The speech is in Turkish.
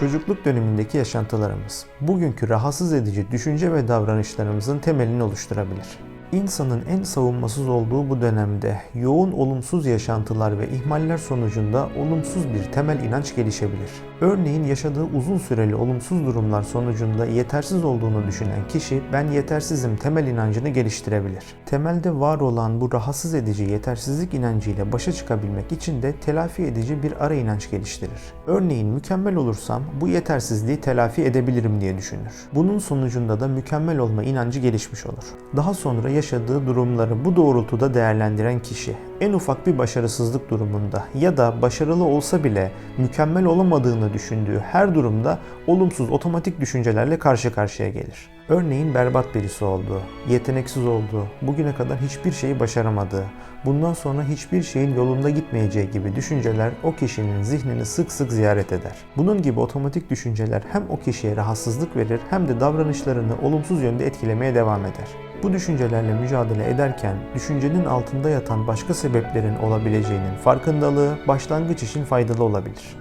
çocukluk dönemindeki yaşantılarımız, bugünkü rahatsız edici düşünce ve davranışlarımızın temelini oluşturabilir. İnsanın en savunmasız olduğu bu dönemde yoğun olumsuz yaşantılar ve ihmaller sonucunda olumsuz bir temel inanç gelişebilir. Örneğin yaşadığı uzun süreli olumsuz durumlar sonucunda yetersiz olduğunu düşünen kişi ben yetersizim temel inancını geliştirebilir. Temelde var olan bu rahatsız edici yetersizlik inancıyla başa çıkabilmek için de telafi edici bir ara inanç geliştirir. Örneğin mükemmel olursam bu yetersizliği telafi edebilirim diye düşünür. Bunun sonucunda da mükemmel olma inancı gelişmiş olur. Daha sonra yaşadığı durumları bu doğrultuda değerlendiren kişi en ufak bir başarısızlık durumunda ya da başarılı olsa bile mükemmel olamadığını düşündüğü her durumda olumsuz otomatik düşüncelerle karşı karşıya gelir. Örneğin berbat birisi olduğu, yeteneksiz olduğu, bugüne kadar hiçbir şeyi başaramadığı, bundan sonra hiçbir şeyin yolunda gitmeyeceği gibi düşünceler o kişinin zihnini sık sık ziyaret eder. Bunun gibi otomatik düşünceler hem o kişiye rahatsızlık verir hem de davranışlarını olumsuz yönde etkilemeye devam eder. Bu düşüncelerle mücadele ederken düşüncenin altında yatan başka sebeplerin olabileceğinin farkındalığı başlangıç için faydalı olabilir.